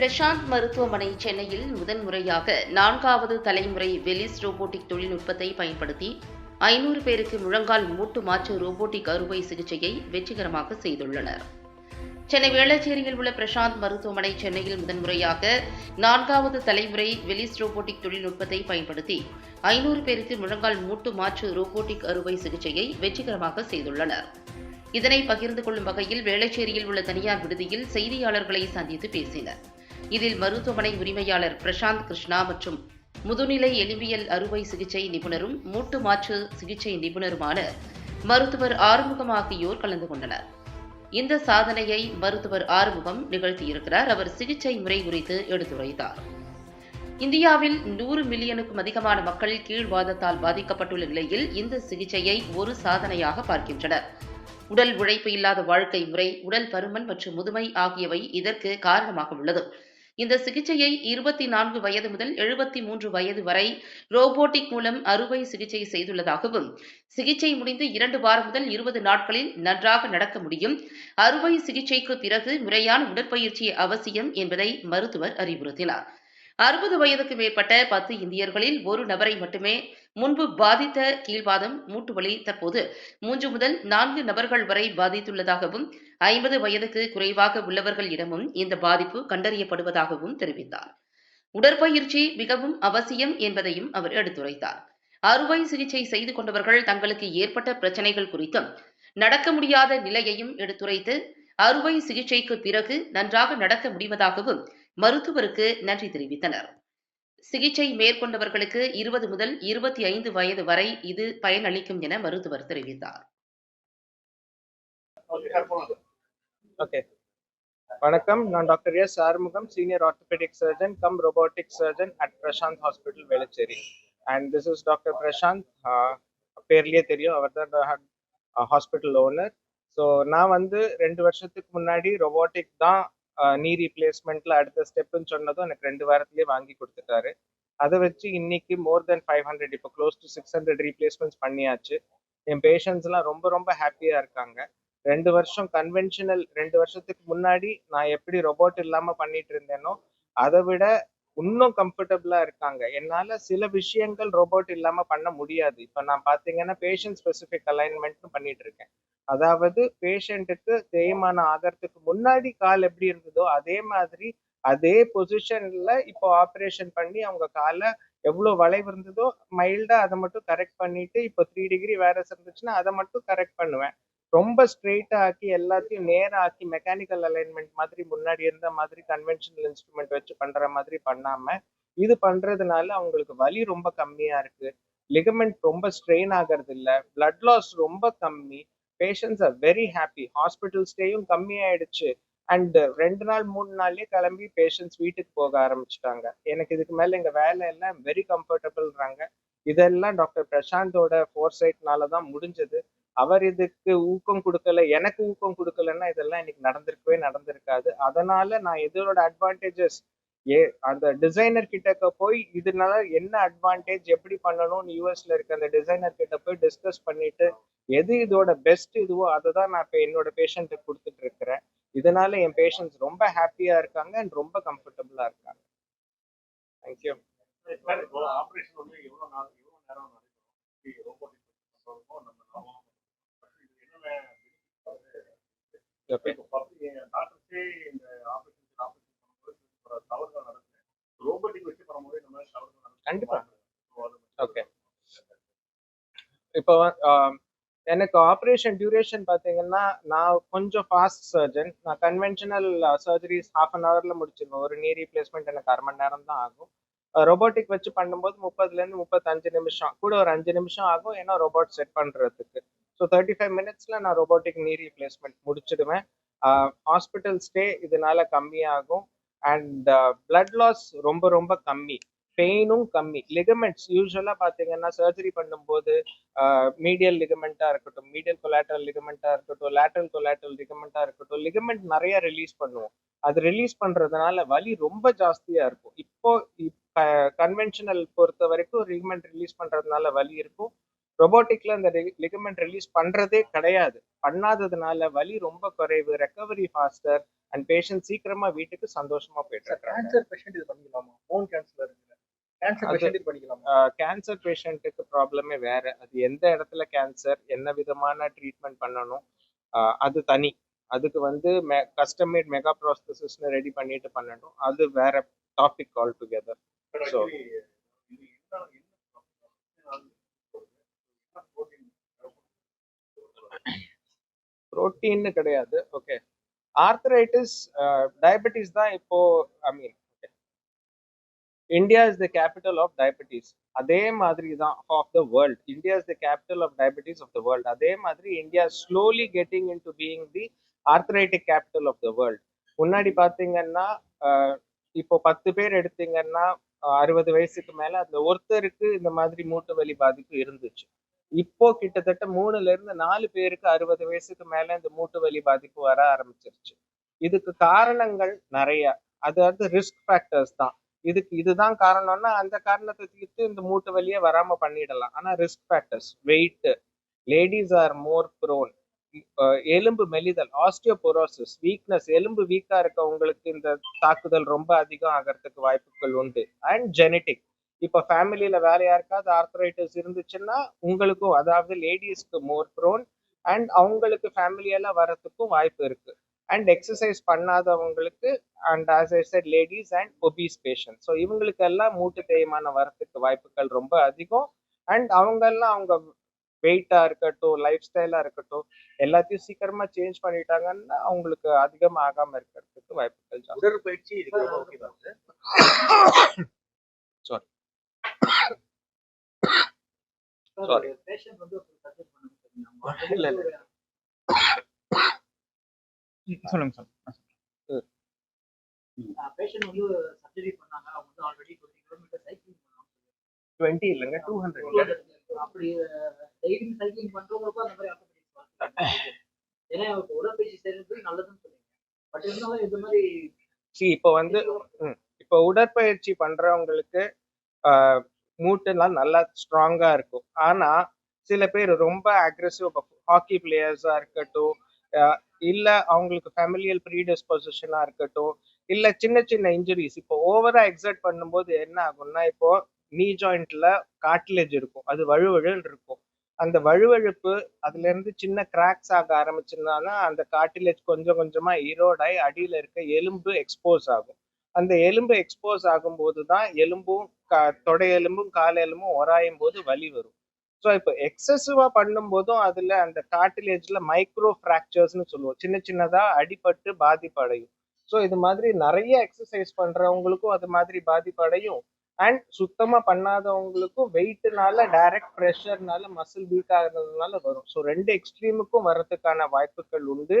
பிரசாந்த் மருத்துவமனை சென்னையில் முதன்முறையாக நான்காவது தலைமுறை வெலிஸ் ரோபோட்டிக் தொழில்நுட்பத்தை பயன்படுத்தி ஐநூறு பேருக்கு முழங்கால் மூட்டு மாற்று ரோபோட்டிக் அறுவை சிகிச்சையை வெற்றிகரமாக செய்துள்ளனர். சென்னை வேளச்சேரியில் உள்ள பிரசாந்த் மருத்துவமனை சென்னையில் முதன்முறையாக நான்காவது தலைமுறை வெலிஸ் ரோபோட்டிக் தொழில்நுட்பத்தை பயன்படுத்தி ஐநூறு பேருக்கு முழங்கால் மூட்டு மாற்று ரோபோட்டிக் அறுவை சிகிச்சையை வெற்றிகரமாக செய்துள்ளனர். இதனை பகிர்ந்து கொள்ளும் வகையில் வேளச்சேரியில் உள்ள தனியார் விடுதியில் செய்தியாளர்களை சந்தித்து பேசினர். இதில் மருத்துவமனை உரிமையாளர் பிரசாந்த் கிருஷ்ணா மற்றும் முதுநிலை எலும்பியல் அறுவை சிகிச்சை நிபுணரும் மூட்டு மாற்று சிகிச்சை நிபுணருமான மருத்துவர் ஆறுமுகம் ஆகியோர் கலந்து கொண்டனர். இந்த சாதனையை மருத்துவர் ஆறுமுகம் நிகழ்த்தியிருக்கிறார். அவர் சிகிச்சை முறை குறித்து எடுத்துரைத்தார். இந்தியாவில் நூறு மில்லியனுக்கும் அதிகமான மக்கள் கீழ்வாதத்தால் பாதிக்கப்பட்டுள்ள நிலையில் இந்த சிகிச்சையை ஒரு சாதனையாக பார்க்கின்றனர். உடல் உழைப்பு இல்லாத வாழ்க்கை முறை உடல் பருமன் மற்றும் முதுமை ஆகியவை இதற்கு காரணமாக உள்ளது. இந்த சிகிச்சையை இருபத்தி நான்கு வயது முதல் எழுபத்தி மூன்று வயது வரை ரோபோட்டிக் மூலம் அறுவை சிகிச்சை செய்துள்ளதாகவும் சிகிச்சை முடிந்து இரண்டு வாரம் முதல் இருபது நாட்களில் நன்றாக நடக்க முடியும். அறுவை சிகிச்சைக்கு பிறகு முறையான உடற்பயிற்சி அவசியம் என்பதை மருத்துவர் அறிவுறுத்தினார். அறுபது வயதுக்கு மேற்பட்ட பத்து இந்தியர்களில் ஒரு நபரை மட்டுமே முன்பு பாதித்த கீழ்வாதம் மூட்டுவலி தற்போது மூன்று முதல் நான்கு நபர்கள் வரை பாதித்துள்ளதாகவும் ஐம்பது வயதுக்கு குறைவாக உள்ளவர்களிடமும் இந்த பாதிப்பு கண்டறியப்படுவதாகவும் தெரிவித்தார். உடற்பயிற்சி மிகவும் அவசியம் என்பதையும் அவர் எடுத்துரைத்தார். அறுவை சிகிச்சை செய்து கொண்டவர்கள் தங்களுக்கு ஏற்பட்ட பிரச்சனைகள் குறித்தும் நடக்க முடியாத நிலையையும் எடுத்துரைத்து அறுவை சிகிச்சைக்கு பிறகு நன்றாக நடக்க முடிவதாகவும் மருத்துவருக்கு நன்றி தெரிவித்தனர். சிகிச்சை மேற்கொண்டவர்களுக்கு இருபது முதல் இருபத்தி ஐந்து வயது வரை இது பயனளிக்கும் என மருத்துவர் தெரிவித்தார். ஓகே. வணக்கம். நான் doctor S Arumugam senior orthopaedic surgeon cum robotic surgeon at Prashanth hospital Velachery. And this is doctor Prashanth. பேர்லயே தெரியும். அவர் தான் ஹாஸ்பிட்டல் ஓனர் ஸோ நான் வந்து ரெண்டு வருஷத்துக்கு முன்னாடி ரொபோட்டிக் தான் நீ ரீப்ளேஸ்மெண்ட்ல அடுத்த ஸ்டெப்புன்னு சொன்னதும் எனக்கு ரெண்டு வாரத்திலேயே வாங்கி கொடுத்துட்டாரு. அதை வச்சு இன்னைக்கு மோர் தென் ஃபைவ் ஹண்ட்ரட் இப்போ close to six hundred replacements பண்ணியாச்சு. என் பேஷண்ட்ஸ்லாம் ரொம்ப ரொம்ப ஹாப்பியா இருக்காங்க. ரெண்டு வருஷம் கன்வென்ஷனல் ரெண்டு வருஷத்துக்கு முன்னாடி நான் எப்படி ரொபோட் இல்லாம பண்ணிட்டு இருந்தேனோ அதை விட இன்னும் கம்ஃபர்டபுளா இருக்காங்க. என்னால சில விஷயங்கள் ரோபோட் இல்லாம பண்ண முடியாது. இப்ப நான் பாத்தீங்கன்னா பேஷண்ட் ஸ்பெசிபிக் அலைன்மெண்ட் பண்ணிட்டு இருக்கேன் அதாவது பேஷண்ட்டுக்கு தேய்மானம் ஆகிறதுக்கு முன்னாடி கால் எப்படி இருந்ததோ அதே மாதிரி அதே பொசிஷன்ல இப்போ ஆப்ரேஷன் பண்ணி அவங்க காலை எவ்வளோ வளைவு இருந்ததோ மைல்டா அதை மட்டும் கரெக்ட் பண்ணிட்டு இப்போ த்ரீ டிகிரி வேற இருந்துச்சுன்னா அதை மட்டும் கரெக்ட் பண்ணுவேன். ரொம்ப ஸ்ட்ரெயிட்டா ஆக்கி எல்லாத்தையும் நேராக ஆக்கி மெக்கானிக்கல் அலைன்மெண்ட் மாதிரி முன்னாடி இருந்த மாதிரி கன்வென்ஷனல் இன்ஸ்ட்ருமெண்ட் வச்சு பண்ற மாதிரி பண்ணாம இது பண்றதுனால அவங்களுக்கு வலி ரொம்ப கம்மியா இருக்கு. லிகமெண்ட் ரொம்ப ஸ்ட்ரெயின் ஆகிறது இல்லை பிளட் லாஸ் ரொம்ப கம்மி. Patients are very happy hospital ஸ்டேயும் கம்மியாயிடுச்சு. அண்ட் ரெண்டு நாள் மூணு நாள்லயே கிளம்பி பேஷண்ட்ஸ் வீட்டுக்கு போக ஆரம்பிச்சிட்டாங்க. எனக்கு இதுக்கு மேல எங்க வேலை எல்லாம் வெரி கம்ஃபர்டபுள்ன்றாங்க இதெல்லாம் டாக்டர் பிரசாந்தோட ஃபோர்சைட்னால தான் முடிஞ்சது. அவர் இதுக்கு ஊக்கம் கொடுக்கல எனக்கு ஊக்கம் கொடுக்கலன்னா இதெல்லாம் இன்னைக்கு நடந்திருக்கவே நடந்திருக்காது. அதனால நான் இதோட அட்வான்டேஜஸ் ஏ அந்த டிசைனர் கிட்டக்க போய் இதனால என்ன அட்வான்டேஜ் எப்படி பண்ணணும்னு யூஎஸ்ல இருக்க அந்த டிசைனர் கிட்ட போய் டிஸ்கஸ் பண்ணிட்டு எது இதோட பெஸ்ட் இதுவோ அதை தான் நான் இப்போ என்னோட பேஷண்ட்டுக்கு கொடுத்துட்டு இருக்கிறேன். இதனால என் பேஷண்ட்ஸ் ரொம்ப ஹாப்பியா இருக்காங்க அண்ட் ரொம்ப கம்ஃபர்டபுளா இருக்காங்க. தேங்க்யூ ஆப்ரேஷன் வந்து எவ்வளோ நாள் நேரம் ரொம்ப ரோபோட்டிக் பண்றதுக்கும் நம்ம நார்மலா பண்றதுக்கும் இது என்னென்ன டாக்டர்ஸே இந்த ஆபரேஷன் ஆபரேஷன் பண்ணும்போது சில தவறுகள் நடக்குது ரோபோட்டிக் வச்சு பண்ணும்போது இந்த மாதிரி தவறுகள் நடக்குது கண்டிப்பா. இப்போ ஆஹ், எனக்கு ஆப்ரேஷன் டியூரேஷன் பார்த்தீங்கன்னா நான் கொஞ்சம் ஃபாஸ்ட் சர்ஜன் நான் கன்வென்ஷனல் சர்ஜரிஸ் ஹாஃப் அன் ஹவர்ல முடிச்சிருவேன். ஒரு நீ ரீப்ளேஸ்மெண்ட் எனக்கு அரை மணி நேரம் தான் ஆகும். ரொபோட்டிக் வச்சு பண்ணும்போது முப்பதுலேருந்து முப்பத்தஞ்சு நிமிஷம். கூட ஒரு அஞ்சு நிமிஷம் ஆகும். ஏன்னா ரோபோட் செட் பண்ணுறதுக்கு ஸோ தேர்ட்டி ஃபைவ் மினிட்ஸில் நான் robotic knee replacement முடிச்சிடுவேன். Hospital stay இதனால கம்மியாகும். அண்ட் பிளட் லாஸ் ரொம்ப ரொம்ப கம்மி. பெயினும் கம்மி. லிகமெண்ட்ஸ் யூஸ்வலாக பார்த்தீங்கன்னா சர்ஜரி பண்ணும்போது மீடியல் லிகமெண்ட்டாக இருக்கட்டும் மீடியல் கொலாட்ரல் லிகமெண்ட்டாக இருக்கட்டும் லேட்ரல் கொலாட்ரல் லிகமெண்ட்டாக இருக்கட்டும் லிகமெண்ட் நிறைய ரிலீஸ் பண்ணுவோம். அது ரிலீஸ் பண்ணுறதுனால வலி ரொம்ப ஜாஸ்தியாக இருக்கும். இப்போ கன்வென்ஷனல் பொறுத்த வரைக்கும் லிகமெண்ட் ரிலீஸ் பண்ணுறதுனால வலி இருக்கும். ரொபோட்டிக்ல அந்த லிகமெண்ட் ரிலீஸ் பண்றதே கிடையாது. பண்ணாததுனால வலி ரொம்ப குறைவு ரெக்கவரி ஃபாஸ்டர் அண்ட் பேஷண்ட் சீக்கிரமா வீட்டுக்கு சந்தோஷமா போயிட்டு கேன்சர் பேஷண்ட் இது பண்ணிக்கலாமா? போன் கேன்சர் கேன்சர் பேஷண்ட்டுக்கு ப்ராப்ளமே வேற. அது எந்த இடத்துல கேன்சர் என்ன விதமான ட்ரீட்மெண்ட் பண்ணணும்? அது தனி. அதுக்கு வந்து கஸ்டம் மேட் மெகா ப்ராஸ்தசிஸ்னு ரெடி பண்ணிட்டு பண்ணணும் அது வேற topic altogether But So- actually, இது என்ன என்ன protein ப்ரோட்டீன்னு கிடையாது. ஓகே ஆர்த்தரைட்டிஸ் டயபெட்டிஸ் தான் இப்போ I mean India is the capital of diabetes அதே மாதிரி தான் of the world India is the capital of diabetes of the world அதே மாதிரி India slowly getting into being the arthritic capital of the world முன்னாடி பார்த்தீங்கன்னா uh, இப்போ பத்து பேர் எடுத்தீங்கன்னா அறுபது வயசுக்கு மேல அந்த ஒருத்தருக்கு இந்த மாதிரி மூட்டு வலி பாதிப்பு இருந்துச்சு. இப்போ கிட்டத்தட்ட மூணுல இருந்து நாலு பேருக்கு அறுபது வயசுக்கு மேல இந்த மூட்டு வலி பாதிப்பு வர ஆரம்பிச்சிருச்சு. இதுக்கு காரணங்கள் நிறைய. அதாவது ரிஸ்க் ஃபேக்டர்ஸ் தான். இதுக்கு இதுதான் காரணம்னா அந்த காரணத்தை தீர்த்து இந்த மூட்டு வலியே வராம பண்ணிடலாம். ஆனா risk factors weight ladies are more prone எலும்பு மெலிதல் ஆஸ்டியோபோரோசிஸ் வீக்னஸ் எலும்பு வீக்கா இருக்கவங்களுக்கு இந்த தாக்குதல் ரொம்ப அதிகம் ஆகிறதுக்கு வாய்ப்புகள் உண்டு. அண்ட் ஜெனட்டிக் இப்போ ஃபேமிலியில வேற யாருக்காவது ஆர்த்தரைட்டிஸ் இருந்துச்சுன்னா உங்களுக்கும் அதாவது லேடிஸ்க்கு மோர் ப்ரோன் அண்ட் அவங்களுக்கு ஃபேமிலியெல்லாம் வரத்துக்கும் வாய்ப்பு இருக்கு. And exercise பண்ணாதவங்களுக்கு and as I said ladies and obese patient so இவங்களுக்கு எல்லாம் மூட்டு தேய்மானம் வரத்துக்கு வாய்ப்புகள் ரொம்ப அதிகம். அண்ட் அவங்க எல்லாம் அவங்க வெயிட்டா இருக்கட்டும் லைஃப் ஸ்டைலா இருக்கட்டும் எல்லாத்தையும் சீக்கிரமா சேஞ்ச் பண்ணிட்டாங்கன்னா அவங்களுக்கு அதிகமாக ஆகாம இருக்கிறதுக்கு வாய்ப்புகள் உடற்பயிற்சி இதுக்கு ரொம்ப முக்கியம் சார் Sorry. சார் பேஷண்ட் வந்து சஜஸ்ட் பண்ணுங்க இல்ல, இல்ல. சொல்லுங்க சார் பேஷண்ட் வந்து சர்ஜரி பண்ணாங்க. அவங்க வந்து ஆல்ரெடி டுவெண்ட்டி கிலோமீட்டர் சைக்கிளிங் பண்ணாங்க. டுவெண்ட்டி இல்லைங்க டூ ஹண்ட்ரட் அப்படி டெய்லி சைக்கிளிங் பண்றவங்களுக்கும் அந்த மாதிரி ஆட்டோமேட்டிக் ஏன்னா உடற்பயிற்சி செய்யறது நல்லதுன்னு சொல்லுங்க பட் இருந்தாலும் இந்த மாதிரி சி இப்போ வந்து இப்போ உடற்பயிற்சி பண்றவங்களுக்கு மூட்டுலாம் நல்லா ஸ்ட்ராங்கா இருக்கும். ஆனா சில பேர் ரொம்ப அக்ரெசிவ் ஹாக்கி பிளேயர்ஸா இருக்கட்டும் இல்லை இல்ல அவங்களுக்கு ஃபேமிலியல் ப்ரீடிஸ்பொசிஷனாக இருக்கட்டும் இல்ல சின்ன சின்ன இன்ஜுரிஸ் இப்போ ஓவரா எக்ஸர்ட் பண்ணும்போது என்ன ஆகும்னா இப்போ நீ ஜாயிண்ட்ல காட்டிலேஜ் இருக்கும். அது வழுவழுன்னு இருக்கும். அந்த வழுவழுப்பு அதுல இருந்து சின்ன கிராக்ஸ் ஆக ஆரம்பிச்சிருந்தாலும் அந்த காட்டிலேஜ் கொஞ்சம் கொஞ்சமா ஈரோடாய் அடியில இருக்க எலும்பு எக்ஸ்போஸ் ஆகும். அந்த எலும்பு எக்ஸ்போஸ் ஆகும்போது தான் எலும்பும் கா- தொடை எலும்பும் கால் எலும்பும் உராயும் போது வலி வரும். ஸோ இப்போ எக்ஸசிவா பண்ணும்போதும் அதுல அந்த காட்டிலேஜ்ல மைக்ரோ ஃப்ராக்சர்ஸ்னு சொல்லுவோம். சின்ன சின்னதா அடிபட்டு பாதிப்படையும். ஸோ இது மாதிரி நிறைய எக்ஸசைஸ் பண்றவங்களுக்கும் அது மாதிரி பாதிப்படையும். அண்ட் சுத்தமா பண்ணாதவங்களுக்கும் வெயிட்னால டைரக்ட் ப்ரெஷர்னால மசில் வீக் ஆகுறதுனால வரும். ஸோ ரெண்டு எக்ஸ்ட்ரீமுக்கும் வர்றதுக்கான வாய்ப்புகள் உண்டு.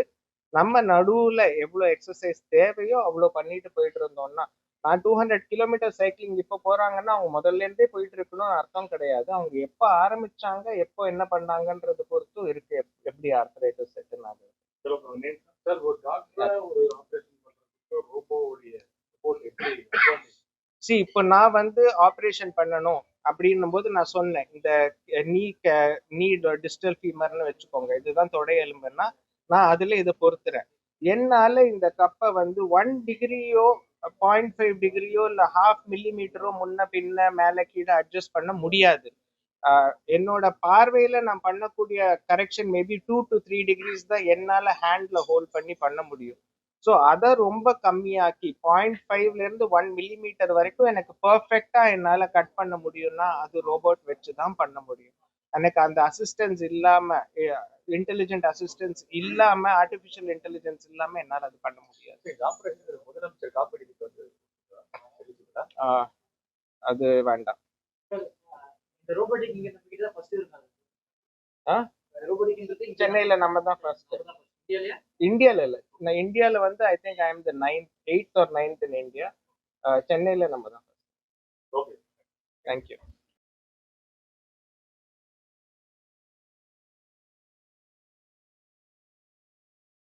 நம்ம நடுவுல எவ்வளோ எக்ஸசைஸ் தேவையோ அவ்வளோ பண்ணிட்டு போயிட்டு இருந்தோம்னா நான் டூ ஹண்ட்ரட் கிலோமீட்டர் சைக்கிளிங் இப்போ போறாங்கன்னா அவங்க முதல்ல இருந்தே போயிட்டு இருக்கணும்னு அர்த்தம் கிடையாது. அவங்க எப்போ ஆரம்பிச்சாங்க எப்போ என்ன பண்ணாங்கன்றது பொறுத்தும் இருக்கு. எப்- எப்படி ஆர்த்தரைட்டிஸ் செட்டில் ஆகுது சார் ஒரு டாக்டர் ஒரு ஆபரேஷன் பண்றதுக்கு ரோபோவுடைய? சி இப்போ நான் வந்து ஆப்ரேஷன் பண்ணணும் அப்படின்னும் போது நான் சொன்னேன். இந்த நீ நீ டிஸ்டல் ஃபீமர்னு வச்சுக்கோங்க. இதுதான் தொடை எலும்புன்னா நான் அதுல இதை பொறுத்துறேன் என்னால இந்த கப்பை வந்து ஒன் டிகிரியோ பாயிண்ட் ஃபைவ் டிகிரியோ இல்லை ஹாஃப் மில்லிமீட்டரோ முன்ன பின்ன மேலே கீழே அட்ஜஸ்ட் பண்ண முடியாது. என்னோட பார்வையில நான் பண்ணக்கூடிய correction maybe two to three degrees தான் என்னால ஹேண்ட்ல ஹோல்ட் பண்ணி பண்ண முடியும். ஸோ அதை ரொம்ப கம்மியாக்கி பாயிண்ட் ஃபைவ்ல இருந்து ஒன் மில்லிமீட்டர் வரைக்கும் எனக்கு பர்ஃபெக்டா என்னால கட் பண்ண முடியும்னா அது ரோபோட் வச்சு தான் பண்ண முடியும். எனக்கு அந்த அசிஸ்டன்ஸ் இல்லாம இன்டெலிஜென்ட் அசிஸ்டன்ஸ் இல்லாம ஆர்டிஃபிஷியல் இன்டெலிஜென்ஸ் இல்லாம என்னால அது பண்ண முடியாது. முதலமைச்சர் காப்பீடுக்கு வந்து அது வேண்டாம். ஃபர்ஸ்ட் சென்னையில நம்ம தான் ஃபர்ஸ்ட் இந்தியால இல்ல. நான் இந்தியால வந்து I think I am the ninth eighth or ninth in India சென்னையில நம்ம தான் ஓகே தேங்க்யூ